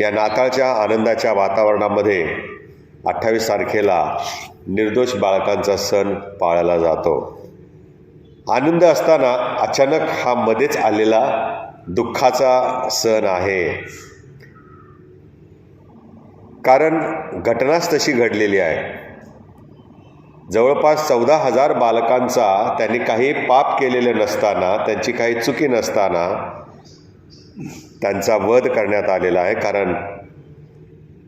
या नाताळच्या आनंदाच्या वातावरणामध्ये अठ्ठावीस तारखेला निर्दोष बाळकांचा सण पाळला जातो. आनंद असताना अचानक हा मध्येच आलेला दुःखाचा सण आहे. कारण घटनाच तशी घडलेली आहे. जवळपास चौदा हजार बालकांचा त्यांनी काही पाप केलेले नसताना त्यांची काही चुकी नसताना त्यांचा वध करण्यात आलेला आहे कारण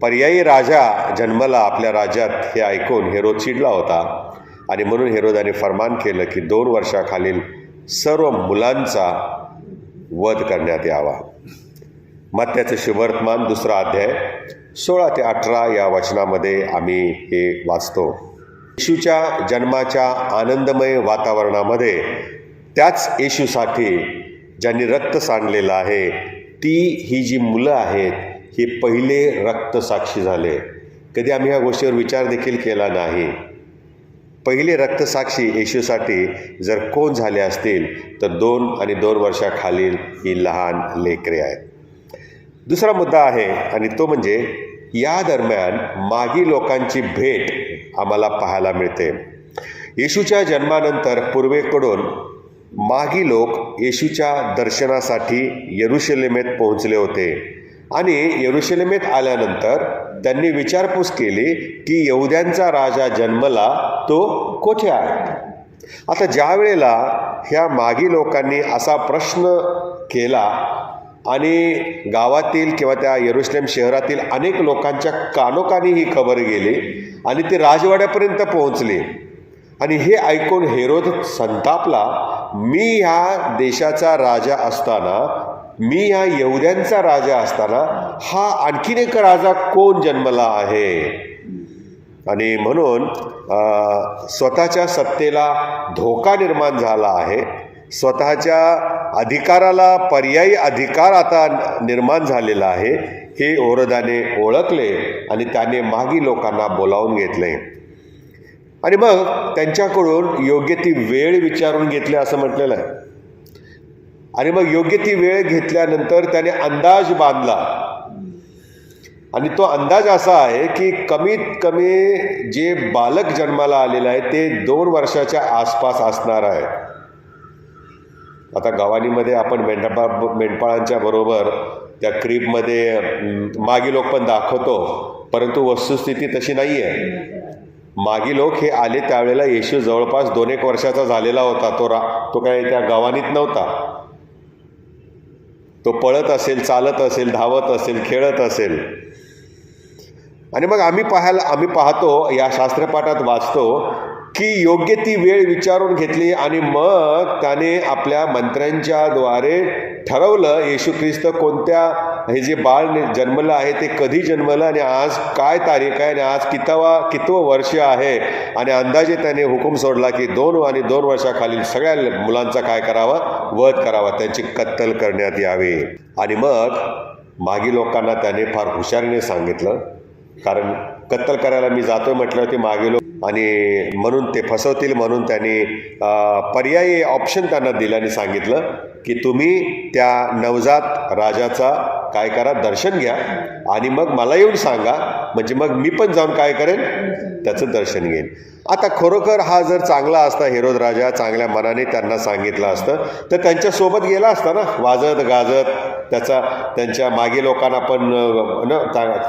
पर्यायी राजा जन्मला आपल्या राज्यात हे ऐकून हेरोद चिडला होता. आणि म्हणून हेरोदाने फरमान केलं की दोन वर्षाखालील सर्व मुलांचा वध करण्यात यावा. मग त्याचं शुभवर्तमान दुसरा अध्याय सोळा ते अठरा या वचनामध्ये आम्ही हे वाचतो. येशूच्या जन्माच्या आनंदमय वातावरणामध्ये त्याच येशूसाठी ज्यांनी रक्त सांडलेलं आहे ती ही जी मुलं आहेत हे पहिले रक्तसाक्षी झाले. कधी आम्ही ह्या गोष्टीवर विचार देखील केला नाही. पहिले रक्तसाक्षी येशूसाठी जर कोण झाले असतील तर दोन आणि दोन वर्षाखालील ही लहान लेकरे आहेत. दुसरा मुद्दा आहे आणि तो म्हणजे या दरम्यान मागी लोकांची भेट आम्हाला पाहायला मिळते. येशूच्या जन्मानंतर पूर्वेकडून मागी लोक येशूच्या दर्शनासाठी यरुशलेमेत पोहोचले होते. आणि यरुशलेमेत आल्यानंतर त्यांनी विचारपूस केली की यहुद्यांचा राजा जन्मला तो कोठे आहे? आता ज्या वेळेला ह्या मागी लोकांनी असा प्रश्न केला आणि गावातील किंवा त्या यरुशलेम शहरातील अनेक लोकांच्या कानोकानी ही खबर गेली आणि ती राजवाड्यापर्यंत पोहोचली आणि हे ऐकून हेरोद संतापला मी ह्या देशाचा राजा असताना मी ह्या यहुद्यांचा राजा असताना हा आणखीन एक राजा कोण जन्मला आहे? आणि म्हणून स्वतःच्या सत्तेला धोका निर्माण झाला आहे. स्वतःच्या अधिकाराला पर्यायी अधिकार आता निर्माण झालेला आहे. हे ओरदाने ओळखले आणि त्याने मागी लोकांना बोलावून घेतले. आणि मग त्यांच्याकडून योग्य ती वेळ विचारून घेतली असं म्हटलेलं आहे. आणि मग योग्य ती वेळ घेतल्यानंतर त्याने अंदाज बांधला. आणि तो अंदाज असा आहे की कमीत कमी जे बालक जन्माला आलेलं आहे ते दोन वर्षाच्या आसपास असणार आहे. आता गव्हाणीमध्ये आपण मेंढपा मेंढपाळांच्या बरोबर त्या क्रीपमध्ये मागी लोक पण दाखवतो परंतु वस्तुस्थिती तशी नाही आहे मागील लोक हे आले त्यावेळेला येशू जवळपास दोन एक वर्षाचा झालेला होता तो रा तो काय त्या गावानीत नव्हता. तो पळत असेल चालत असेल धावत असेल खेळत असेल. आणि मग आम्ही पाहायला आम्ही पाहतो या शास्त्रपाठात वाचतो की योग्य ती वेळ विचारून घेतली आणि मग त्याने आपल्या मंत्र्यांच्याद्वारे ठरवलं येशू ख्रिस्त कोणत्या हे जे बाळ जन्मलं आहे ते कधी जन्मलं आणि आज काय तारीख आहे आणि आज कितवा कितवं वर्ष आहे आणि अंदाजे त्याने हुकूम सोडला की दोन आणि दोन वर्षाखालील सगळ्या मुलांचा काय करावा? वध करावा. त्यांची कत्तल करण्यात यावी. आणि मग मागी लोकांना त्याने फार हुशारीने सांगितलं. कारण कत्तल करायला मी जातोय म्हटलं ते मागे लोक आणि म्हणून ते फसवतील म्हणून त्यांनी पर्यायी ऑप्शन त्यांना दिल्याने सांगितलं की तुम्ही त्या नवजात राजाचा काय करा दर्शन घ्या आणि मग मला येऊन सांगा. म्हणजे मग मी पण जाऊन काय करेन? त्याचं दर्शन घेईन आता खरोखर हा जर चांगला असता हिरोद राजा चांगल्या मनाने त्यांना सांगितलं असतं तर त्यांच्यासोबत गेला असता ना वाजत गाजत त्याचा त्यांच्या मागे लोकांना पण न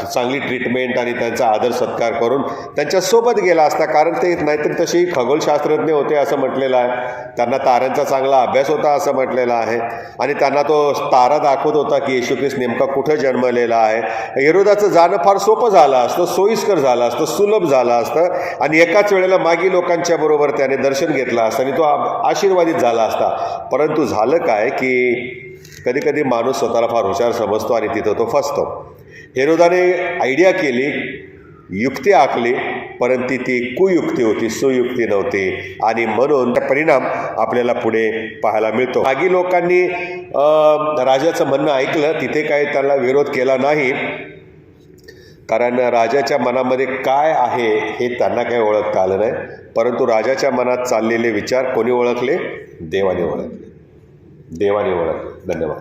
चांगली ट्रीटमेंट आणि त्यांचा आदर सत्कार करून त्यांच्यासोबत गेला असता कारण ते नाहीतर तशी खगोलशास्त्रज्ञ होते असं म्हटलेलं आहे. त्यांना ताऱ्यांचा चांगला अभ्यास होता असं म्हटलेलं आहे. आणि त्यांना तो तारा दाखवत होता की येशू ख्रिस्त नेमका कुठं जन्मलेला आहे. हिरोदाचं जाणं फार सोपं झालं असतं सोयीस्कर झालं असतं सुलभ झालं असतं. आणि एकाच वेळेला मागी लोकांच्या बरोबर त्याने दर्शन घेतलं असतं आणि तो आशीर्वादित झाला असता. परंतु झालं काय की कधी कधी माणूस स्वतःला फार हुशार समजतो आणि तिथं तो फसतो. हेरोदाने आयडिया केली युक्ती आखली परंतु ती कुयुक्ती होती सुयुक्ती नव्हती. आणि म्हणून त्या परिणाम आपल्याला पुढे पाहायला मिळतो. मागी लोकांनी राजाचं म्हणणं ऐकलं तिथे काही त्याला विरोध केला नाही. कारण राजाच्या मनामध्ये काय आहे हे त्यांना काही ओळखता आलं नाही. परंतु राजाच्या मनात चाललेले विचार कोणी ओळखले? देवाने ओळखले. देवाने ओळखले. धन्यवाद.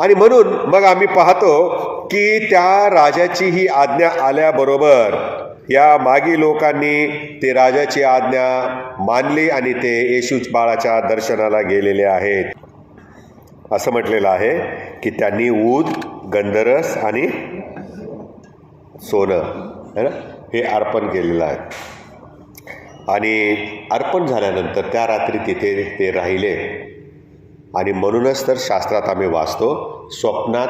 आणि म्हणून मग आम्ही पाहतो की त्या राजाची ही आज्ञा आल्याबरोबर या मागी लोकांनी ते राजाची आज्ञा मानली आणि ते येशूच बाळाच्या दर्शनाला गेलेले आहेत. असं म्हटलेलं आहे की त्यांनी ऊद गंधरस आणि सोनं है ना? हे अर्पण केलेलं आहे. आणि अर्पण झाल्यानंतर त्या रात्री तिथे ते राहिले. आणि म्हणूनच तर शास्त्रात आम्ही वाचतो स्वप्नात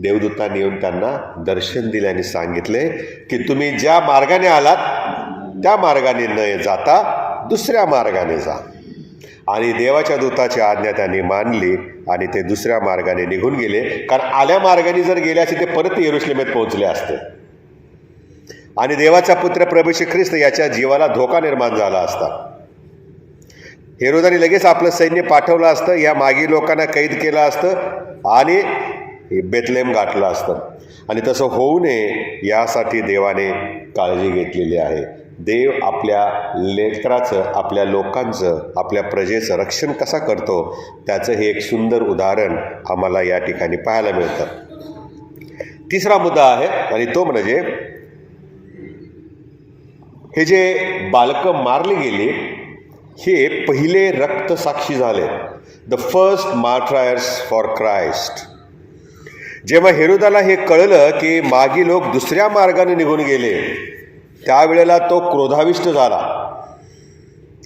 देवदूतांनी येऊन त्यांना दर्शन दिल्याने सांगितले की तुम्ही ज्या मार्गाने आलात त्या मार्गाने न जाता दुसऱ्या मार्गाने जा. आणि देवाच्या दूताची आज्ञा त्यांनी मानली आणि ते दुसऱ्या मार्गाने निघून गेले. कारण आल्या मार्गाने जर गेले असते ते परत येरुश्लेमेत पोहोचले असते. आणि देवाचा पुत्र प्रभू ख्रिस्त याच्या जीवाला धोका निर्माण झाला असता. हेरोदाने लगेच आपलं सैन्य पाठवलं असतं या मागी लोकांना कैद केलं असतं आणि बेतलेम गाठलं असतं. आणि तसं होऊ नये यासाठी देवाने काळजी घेतलेली आहे. देव आपल्या लेकराचं आपल्या लोकांचं आपल्या प्रजेचं रक्षण कसा करतो त्याचं हे एक सुंदर उदाहरण आम्हाला या ठिकाणी पाहायला मिळतं. तिसरा मुद्दा आहे आणि तो म्हणजे हे जे बालकं मारली गेली हे पहिले रक्तसाक्षी झाले. The first martyrs for Christ जेव्हा हेरुदाला हे कळलं की मागी लोक दुसऱ्या मार्गाने निघून गेले त्यावेळेला तो क्रोधाविष्ट झाला.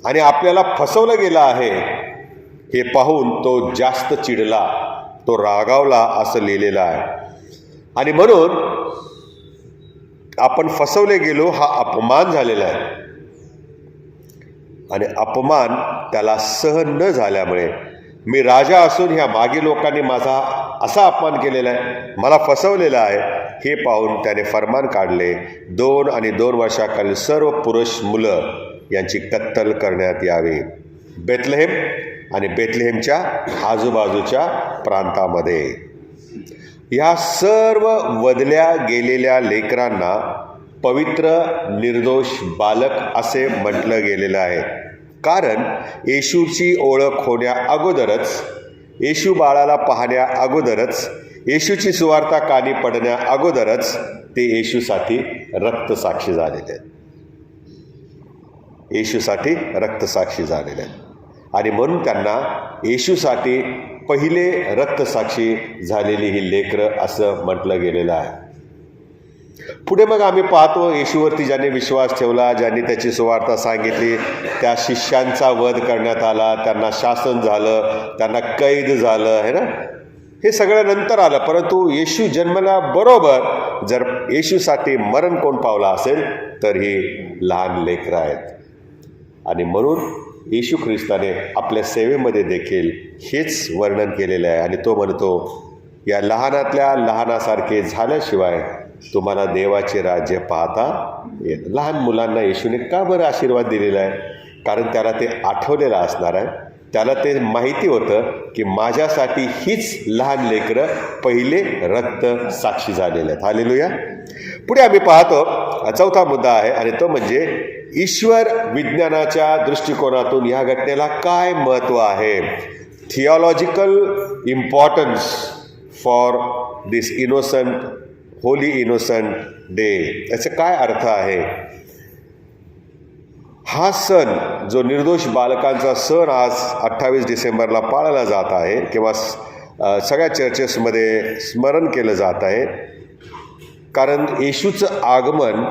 आणि आपल्याला फसवलं गेलं आहे. हे पाहून तो जास्त चिडला. तो रागावला असं लिहिलेलं आहे. आणि म्हणून आपण फसवले गेलो हा अपमान झालेला आहे. आणि अपमान त्याला सहन न झाल्यामुळे मी राजा असून ह्या मागी लोकांनी माझा असा अपमान केलेला आहे मला फसवलेला आहे हे पाहून त्याने फरमान काढले. दोन आणि दोन वर्षाखालील सर्व पुरुष मुलं यांची कत्तल करण्यात यावी. बेतलहेम आणि बेतलहेमच्या आजूबाजूच्या प्रांतामध्ये. या सर्व वदल्या गेलेल्या लेकरांना पवित्र निर्दोष बालक असे म्हटलं गेलेलं आहे. कारण येशूची ओळख होण्या अगोदरच येशू बाळाला पाहण्या अगोदरच येशूची सुवार्ता कानी पडण्या अगोदरच ते येशूसाठी रक्तसाक्षी झालेले. आहेत येशूसाठी रक्तसाक्षी झालेले. आहेत आणि म्हणून त्यांना येशूसाठी पहिले रक्तसाक्षी झालेली ही लेकरं असं म्हटलं गेलेलं आहे. पुढे मग आम्ही पाहतो येशूवरती ज्यांनी विश्वास ठेवला ज्यांनी त्याची सुवार्ता सांगितली त्या शिष्यांचा वध करण्यात आला त्यांना शासन झालं त्यांना कैद झालं आहे ना? हे सगळं नंतर आलं परंतु येशू जन्मल्याबरोबर जर येशूसाठी मरण कोण पावला असेल तर ही लहान लेकरं आहेत. आणि म्हणून येशू ख्रिस्ताने आपल्या सेवेमध्ये देखील हेच वर्णन केलेलं आहे. आणि तो म्हणतो या लहानातल्या लहानासारखे झाल्याशिवाय तुम्हाला देवाचे राज्य पाहता येत. लहान मुलांना येशूने का बरं आशीर्वाद दिलेला आहे? कारण त्याला ते आठवलेलं असणार आहे. त्याला ते माहिती होतं की माझ्यासाठी हीच लहान लेकरं पहिले रक्त साक्षी झालेले आहेत. हालेलुया. पुढे आम्ही पाहतो चौथा मुद्दा आहे आणि तो म्हणजे ईश्वर विज्ञानाच्या दृष्टिकोनातून ह्या घटनेला काय महत्त्व आहे? Theological importance for this innocent holy innocent day याचा काय अर्थ आहे? हा सण जो निर्दोष बालकांचा सण आज अठ्ठावीस डिसेंबरला पाळला जात आहे किंवा सगळ्या चर्चेसमध्ये स्मरण केलं जात आहे कारण येशूचं आगमन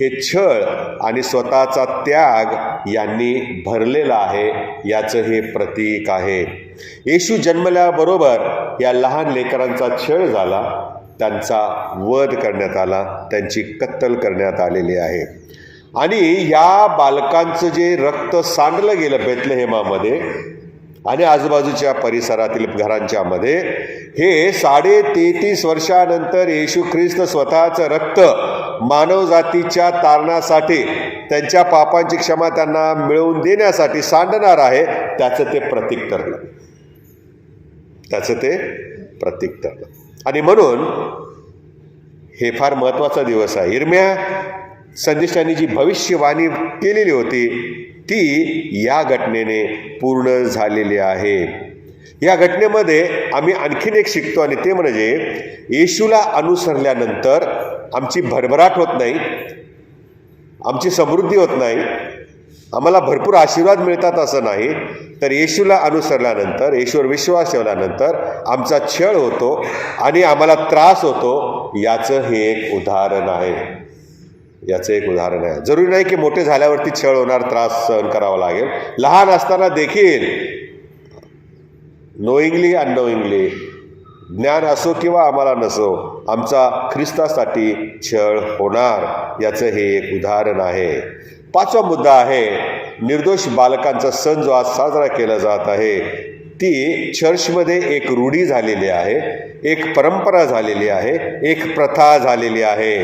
हे छळ आणि स्वतःचा त्याग यांनी भरलेला आहे याचं हे प्रतीक आहे. येशू जन्मल्याबरोबर या लहान लेकरांचा छळ झाला त्यांचा वध करण्यात आला त्यांची कत्तल करण्यात आलेली आहे. आणि या बालकांचं जे रक्त सांडलं गेलं बेतलेहेमामध्ये आणि आजूबाजूच्या परिसरातील घरांच्या मध्ये हे साडे तेहतीस वर्षानंतर येशू ख्रिस्त स्वतःचं रक्त मानवजातीच्या तारणासाठी त्यांच्या पापांची क्षमा त्यांना मिळवून देण्यासाठी सांडणार आहे त्याचं ते प्रतीक ठरलं. त्याचं ते प्रतीक ठरलं. आणि म्हणून हे फार महत्त्वाचा दिवस आहे. इरम्या संदेशांनी जी भविष्यवाणी केलेली होती ती या घटनेने पूर्ण झालेली आहे. या घटनेमध्ये आम्ही आणखीन एक शिकतो आणि ते म्हणजे येशूला अनुसरल्यानंतर आमची भरभराट होत नाही आमची समृद्धी होत नाही आम्हाला भरपूर आशीर्वाद मिळतात असं नाही तर येशूला अनुसरल्यानंतर येशूवर विश्वास ठेवल्यानंतर आमचा छळ होतो आणि आम्हाला त्रास होतो याचं हे एक उदाहरण आहे. याचं एक उदाहरण आहे. जरुरी नाही की मोठे झाल्यावरती छळ होणार त्रास सहन करावा लागेल. लहान असताना देखील नोईंगली अननोईंगली ज्ञान असो किंवा आम्हाला नसो आमचा ख्रिस्तासाठी छळ होणार याचं हे एक उदाहरण आहे. पाचवा मुद्दा आहे निर्दोष बालकांचा सण जो आज साजरा केला जात आहे ती चर्चमध्ये एक रूढी झालेली आहे एक परंपरा झालेली आहे एक प्रथा झालेली आहे.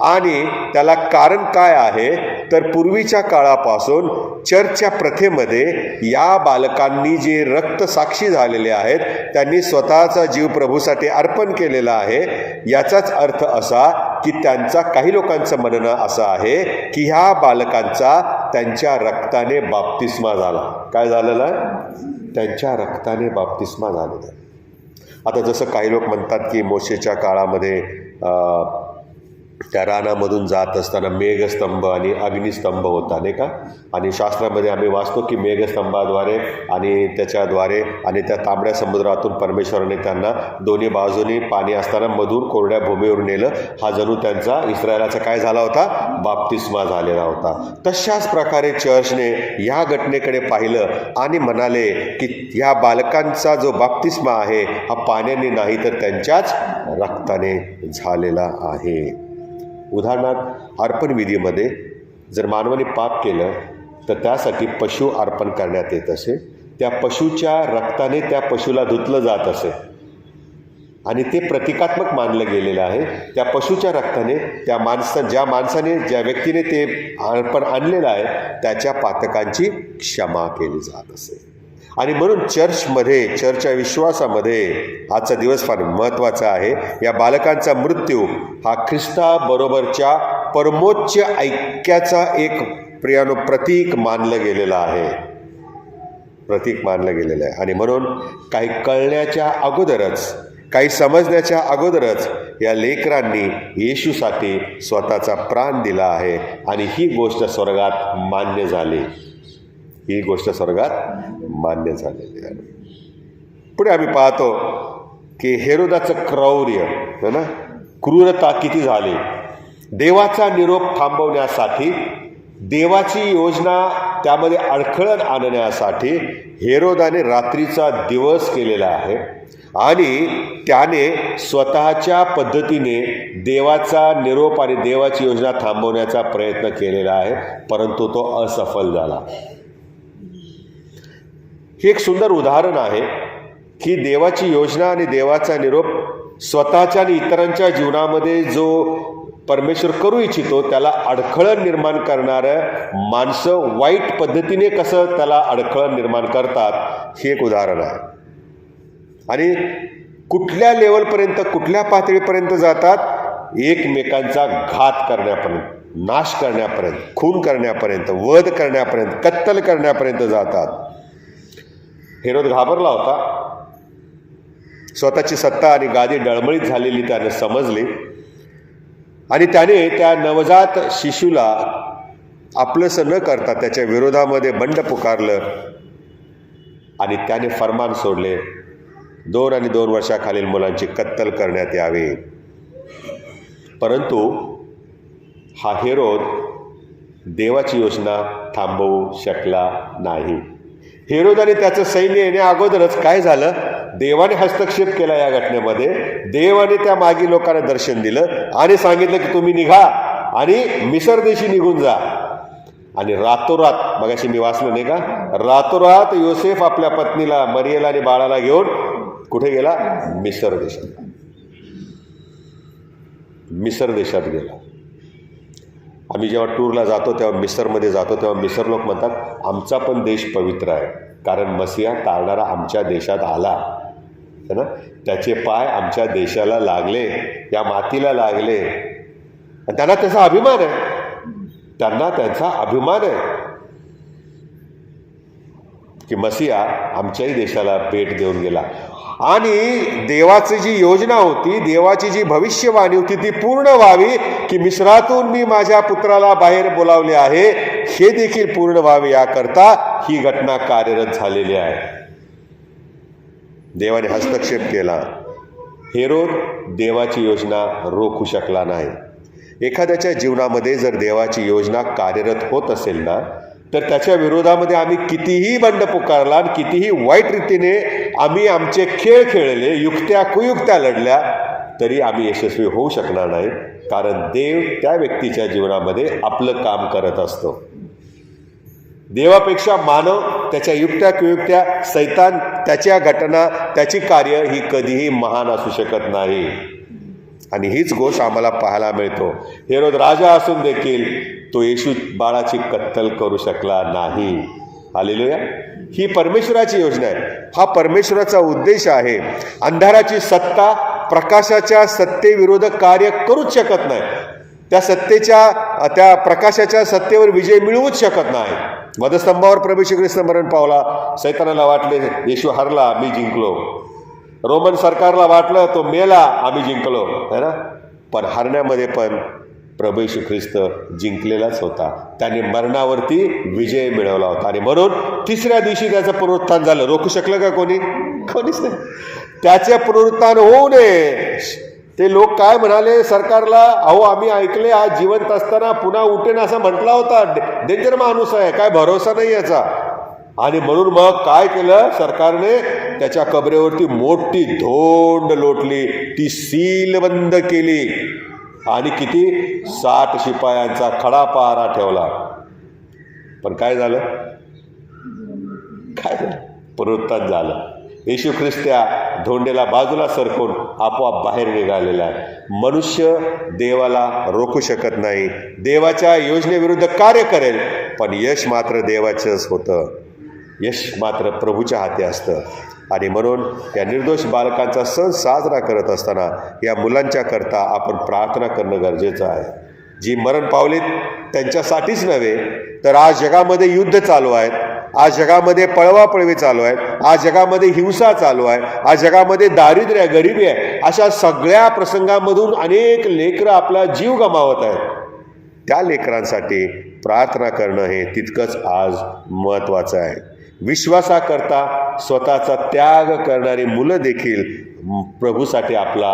आणि त्याला कारण काय आहे? तर पूर्वीच्या काळापासून चर्चच्या प्रथेमध्ये या बालकांनी जे रक्तसाक्षी झालेले आहेत त्यांनी स्वतःचा जीव प्रभूसाठी अर्पण केलेला आहे. याचाच अर्थ असा की त्यांचा काही लोकांचं म्हणणं असं आहे की ह्या बालकांचा त्यांच्या रक्ताने बाप्तिस्मा झाला. काय झालेला त्यांच्या रक्ताने बाप्तिस्मा झालेला आता जसं काही लोक म्हणतात की मोशेच्या काळामध्ये त्या रानामधून जात असताना मेघस्तंभ आणि अग्निस्तंभ होता नाही का? आणि शास्त्रामध्ये आम्ही वाचतो की मेघस्तंभाद्वारे आणि त्याच्याद्वारे आणि त्या तांबड्या समुद्रातून परमेश्वराने त्यांना दोन्ही बाजूनी पाणी असताना मधून कोरड्या भूमीवर नेलं. हा जणू त्यांचा इस्रायलाचा काय झाला होता? बाप्तिस्मा झालेला होता. तशाच प्रकारे चर्चने या घटनेकडे पाहिलं आणि म्हणाले की ह्या बालकांचा जो बाप्तिस्मा आहे हा पाण्याने नाही तर त्यांच्याच रक्ताने झालेला आहे. उदाहरणार्थ अर्पणविधीमध्ये जर मानवाने पाप केलं तर त्यासाठी पशु अर्पण करण्यात येत असे. त्या पशुच्या रक्ताने त्या पशुला धुतलं जात असे. आणि ते प्रतिकात्मक मानलं गेलेलं आहे. त्या पशुच्या रक्ताने त्या माणसा ज्या माणसाने ज्या व्यक्तीने ते अर्पण आणलेलं आहे त्याच्या पातकांची क्षमा केली जात असे. आणि म्हणून चर्चमध्ये चर्चच्या विश्वासामध्ये आजचा दिवस फार महत्त्वाचा आहे. या बालकांचा मृत्यू हा ख्रिस्ताबरोबरच्या परमोच्च ऐक्याचा एक प्रियानो प्रतीक मानलं गेलेलं आहे. प्रतीक मानलं गेलेलं आहे. आणि म्हणून काही कळण्याच्या अगोदरच काही समजण्याच्या अगोदरच या लेकरांनी येशूसाठी स्वतःचा प्राण दिला आहे. आणि ही गोष्ट स्वर्गात मान्य झाली. ही गोष्ट स्वर्गात मान्य झालेली आहे. पुढे आम्ही पाहतो की हेरोदाचं क्रौर्य है ना? क्रूरता किती झाली? देवाचा निरोप थांबवण्यासाठी देवाची योजना त्यामध्ये अडखळण आणण्यासाठी हेरोदाने रात्रीचा दिवस केलेला आहे आणि त्याने स्वतःच्या पद्धतीने देवाचा निरोप आणि देवाची योजना थांबवण्याचा प्रयत्न केलेला आहे परंतु तो असफल झाला. हे एक सुंदर उदाहरण आहे की देवाची योजना आणि देवाचा निरोप स्वतःच्या आणि इतरांच्या जीवनामध्ये जो परमेश्वर करू इच्छितो त्याला अडखळण निर्माण करणारं माणसं वाईट पद्धतीने कसं त्याला अडखळण निर्माण करतात हे एक उदाहरण आहे. आणि कुठल्या लेवलपर्यंत कुठल्या पातळीपर्यंत जातात? एकमेकांचा घात करण्यापर्यंत नाश करण्यापर्यंत खून करण्यापर्यंत वध करण्यापर्यंत कत्तल करण्यापर्यंत जातात. हेरोद घाबरला होता. स्वतःची सत्ता आणि गादी डळमळीत झालेली त्याने समजली. आणि त्याने त्या नवजात शिशूला आपलंसं न करता त्याच्या विरोधामध्ये बंड पुकारलं आणि त्याने फरमान सोडले. दोन आणि दोन वर्षाखालील मुलांची कत्तल करण्यात यावी. परंतु हा हेरोद देवाची योजना थांबवू शकला नाही. हेरोद आणि त्याचं सैन्य येण्या अगोदरच काय झालं? देवाने हस्तक्षेप केला या घटनेमध्ये. देवाने त्या मागी लोकांना दर्शन दिलं आणि सांगितलं की तुम्ही निघा आणि मिसर देशी निघून जा. आणि रातोरात मगाशी मी वाचलं नाही का? रातोरात योसेफ आपल्या पत्नीला मरियला आणि बाळाला घेऊन कुठे गेला? मिसर देशात. मिसर देशात गेला. आम्ही जेव्हा टूरला जातो तेव्हा मिसरमध्ये जातो तेव्हा मिसर लोक म्हणतात आमचा पण देश पवित्र आहे. कारण मसिया तारणारा आमच्या देशात आला. है ना? त्याचे पाय आमच्या देशाला लागले या मातीला लागले. आणि त्यांना त्याचा अभिमान आहे. त्यांना त्यांचा अभिमान आहे. की मसिया आमच्याही देशाला भेट देऊन गेला. आणि देवाची जी योजना होती देवाची जी भविष्यवाणी होती ती पूर्ण व्हावी की मिश्रातून मी माझ्या पुत्राला बाहेर बोलावले आहे हे देखील पूर्ण व्हावे याकरता ही घटना कार्यरत झालेली आहे. देवाने हस्तक्षेप केला. हेरोद देवाची योजना रोखू शकला नाही. एखाद्याच्या जीवनामध्ये जर देवाची योजना कार्यरत होत असेल ना तर त्याच्या विरोधामध्ये आम्ही कितीही बंड पुकारला आणि कितीही वाईट रीतीने आम्ही आमचे खेळ खेळले युक्त्या कुयुक्त्या लढल्या तरी आम्ही यशस्वी होऊ शकणार नाही. कारण देव त्या व्यक्तीच्या जीवनामध्ये आपलं काम करत असतो. देवापेक्षा मानव त्याच्या युक्त्या कुयुक्त्या सैतान त्याच्या घटना त्याची कार्य ही कधीही महान असू शकत नाही. आणि हीच गोष्ट आम्हाला पाहायला मिळतो. हेरोद राजा असून देखील तो येशू बाळाची कत्तल करू शकला नाही. आलेलो ही परमेश्वराची योजना आहे. हा परमेश्वराचा उद्देश आहे. अंधाराची सत्ता प्रकाशाच्या सत्तेविरोधात कार्य करूच शकत नाही. त्या सत्तेच्या त्या प्रकाशाच्या सत्तेवर विजय मिळवूच शकत नाही. वधस्तंभावर प्रवेश ख्रिस्त मरण पावला. सैतानाला वाटले येशू हरला मी जिंकलो. रोमन सरकारला वाटलं तो मेला आम्ही जिंकलो. है ना? पण हरण्यामध्ये पण प्रभू ख्रिस्त जिंकलेलाच होता. त्याने मरणावरती विजय मिळवला होता. आणि म्हणून तिसऱ्या दिवशी त्याचं पुनरुत्थान झालं. रोखू शकलं का कोणी? कोणीच नाही. त्याचे पुनरुत्थान होऊ नये. ते लोक काय म्हणाले? सरकारला अहो आम्ही ऐकले आज जिवंत असताना पुन्हा उठेन असं म्हटला होता. डेंजर माणूस आहे. काय भरोसा नाही याचा. आणि म्हणून मग काय केलं? सरकारने त्याच्या कबरेवरती मोठी धोंड लोटली. ती सील बंद केली. आणि किती? साठ शिपायांचा खडा पहारा ठेवला. पण काय झालं? काय झालं? पुनरुत्थान झालं. येशू ख्रिस्त्या धोंडेला बाजूला सरकून आपोआप बाहेर निघालेला आहे मनुष्य देवाला रोखू शकत नाही. देवाच्या योजनेविरुद्ध कार्य करेल. पण यश मात्र देवाचंच होतं. यश मात्र प्रभूच्या हाती असतं. आणि म्हणून या निर्दोष बालकांचा सण साजरा करत असताना या मुलांच्या करता आपण प्रार्थना करणं गरजेचं आहे. जी मरण पावलीत त्यांच्यासाठीच नव्हे तर आज जगामध्ये युद्ध चालू आहेत आज जगामध्ये पळवापळवी चालू आहेत आज जगामध्ये हिंसा चालू आहे आज जगामध्ये दारिद्र्य आहे गरिबी आहे अशा सगळ्या प्रसंगामधून अनेक लेकरं आपला जीव गमावत आहेत. त्या लेकरांसाठी प्रार्थना करणं हे तितकंच आज महत्त्वाचं आहे. विश्वासाकरता स्वतःचा त्याग करणारी मुलं देखील प्रभूसाठी आपला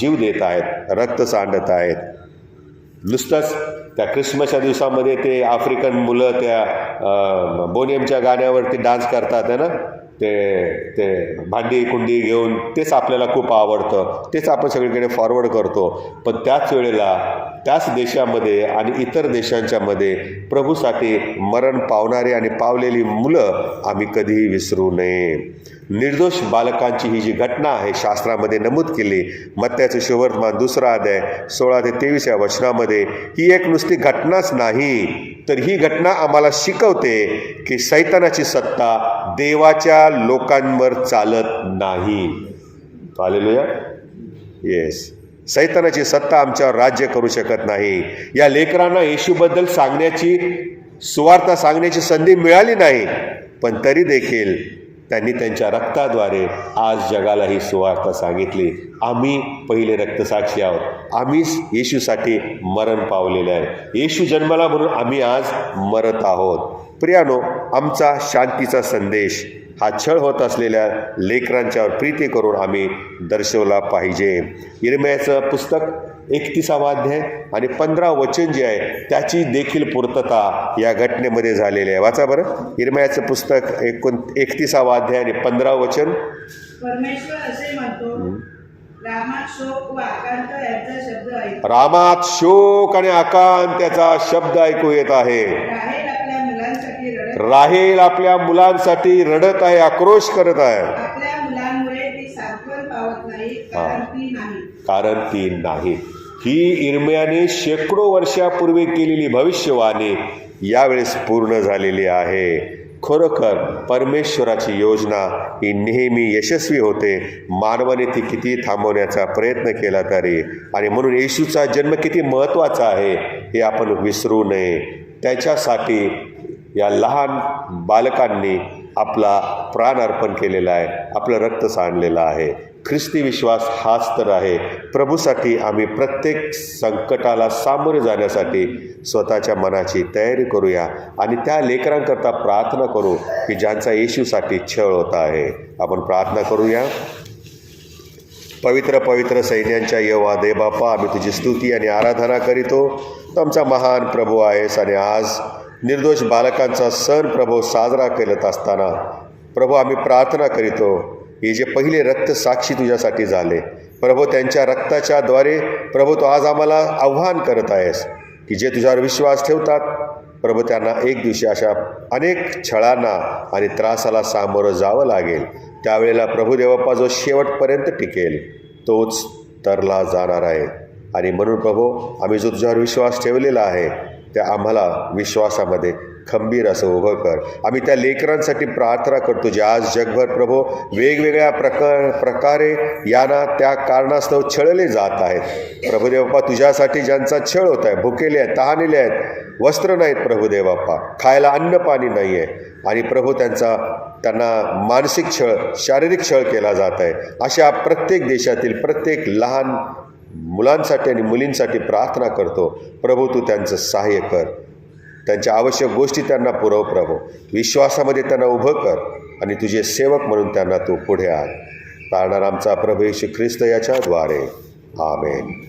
जीव देत आहेत रक्त सांडत आहेत. नुसतंच त्या ख्रिसमसच्या दिवसामध्ये ते आफ्रिकन मुलं त्या बोनियमच्या गाण्यावरती डान्स करतात आहे ना? ते ते भांडी कुंडी घेऊन तेच आपल्याला खूप आवडतं. तेच आपण सगळीकडे फॉरवर्ड करतो. पण त्याच वेळेला त्याच देशामध्ये आणि इतर देशांच्यामध्ये प्रभूसाठी मरण पावणारी आणि पावलेली मुलं आम्ही कधीही विसरू नये. निर्दोष बालकांची ही जी घटना आहे शास्त्रामध्ये नमूद केली. मत्याचं शुभवर्तमान दुसरा अध्याय सोळा ते तेवीस या वचनामध्ये ही एक नुसती घटनाच नाही तर ही घटना आम्हाला शिकवते की सैतानाची सत्ता देवाच्या लोकांवर चालत नाही. चालेल या येस सैतानाची सत्ता आमच्यावर राज्य करू शकत नाही. या लेकरांना येशूबद्दल सांगण्याची सुवार्ता सांगण्याची संधी मिळाली नाही पण तरी देखील त्यांनी त्यांच्या रक्ताद्वारे आज जगाला ही सुवार्थ सांगितली. आम्ही पहिले रक्तसाक्षी आहोत. आम्हीच येशूसाठी मरण पावलेले आहे. येशू जन्माला म्हणून आम्ही आज मरत आहोत. प्रियानो आमचा शांतीचा संदेश हा छळ होत असलेल्या लेकरांच्यावर प्रीती करून आम्ही दर्शवला पाहिजे. इरमयाचं पुस्तक एकतीसावा अध्याय आणि पंधरा वचन जे आहे त्याची देखील पूर्तता या घटनेमध्ये झालेली आहे. वाचा बरं. इरमयाचं पुस्तक एकोण एकतीसावा अध्याय आणि पंधरा वचन. रामात शोक आणि आकांत त्याचा शब्द ऐकू येत आहे. राहेल आपल्या मुलांसाठी रडत आहे आक्रोश करत आहे. कारण ती नाही. ही इरम्याने शेकडो वर्षापूर्वी केलेली भविष्यवाणी यावेळेस पूर्ण झालेली आहे. खरोखर परमेश्वराची योजना ही नेहमी यशस्वी होते. मानवाने ती किती थांबवण्याचा प्रयत्न केला तरी आणि म्हणून येशूचा जन्म किती महत्त्वाचा आहे हे आपण विसरू नये. त्याच्यासाठी या लहान बालकांनी आपला प्राण अर्पण केलेला आहे आपलं रक्त सांडलेलं आहे. ख्रिस्ती विश्वास हाच तर आहे. प्रभूसाठी आम्ही प्रत्येक संकटाला सामोरे जाण्यासाठी स्वतःच्या मनाची तयारी करूया आणि त्या लेकरांकरता प्रार्थना करू की ज्यांचा येशूसाठी छळ होत आहे. आपण प्रार्थना करूया. पवित्र पवित्र सैन्यांच्या येवा दे बापा आम्ही तुझी स्तुती आणि आराधना करीतो. आमचा महान प्रभू आहेस आणि आज निर्दोष बालकांचा सण प्रभू साजरा करत असताना प्रभू आम्ही प्रार्थना करीतो हे जे पहिले रक्त साक्षी तुझ्यासाठी झाले. प्रभू त्यांच्या रक्ताच्या द्वारे प्रभू तू आज आम्हाला आव्हान करत आहेस की जे तुझ्यावर विश्वास ठेवतात प्रभू त्यांना एक दिवशी अशा अनेक छळांना आणि त्रासाला सामोरं जावं लागेल. त्यावेळेला प्रभुदेवप्पा जो शेवटपर्यंत टिकेल तोच तरला जाणार आहे. आणि म्हणून प्रभू आम्ही जो तुझ्यावर विश्वास ठेवलेला आहे त्या आम्हाला विश्वासामध्ये खंबीर असं उभं कर. आम्ही त्या लेकरांसाठी प्रार्थना करतो जे आज जगभर प्रभू वेगवेगळ्या प्रकार प्रकारे यांना त्या कारणास्तव छळले जात आहेत. प्रभुदेवप्पा तुझ्यासाठी ज्यांचा छळ होत आहे भुकेले आहेत तहानेले आहेत वस्त्र नाहीत प्रभुदेवप्पा खायला अन्न पाणी नाही आहे. आणि प्रभू त्यांचा त्यांना मानसिक छळ शारीरिक छळ केला जात आहे. अशा प्रत्येक देशातील प्रत्येक लहान मुलांसाठी आणि मुलींसाठी प्रार्थना करतो प्रभू तू त्यांचं सहाय्य कर. त्यांच्या आवश्यक गोष्टी त्यांना पुरव प्रभू. विश्वासामध्ये त्यांना उभं कर आणि तुझे सेवक म्हणून त्यांना तू पुढे आण. तारणार आमचा प्रभू येशू ख्रिस्त याच्याद्वारे. आमेन.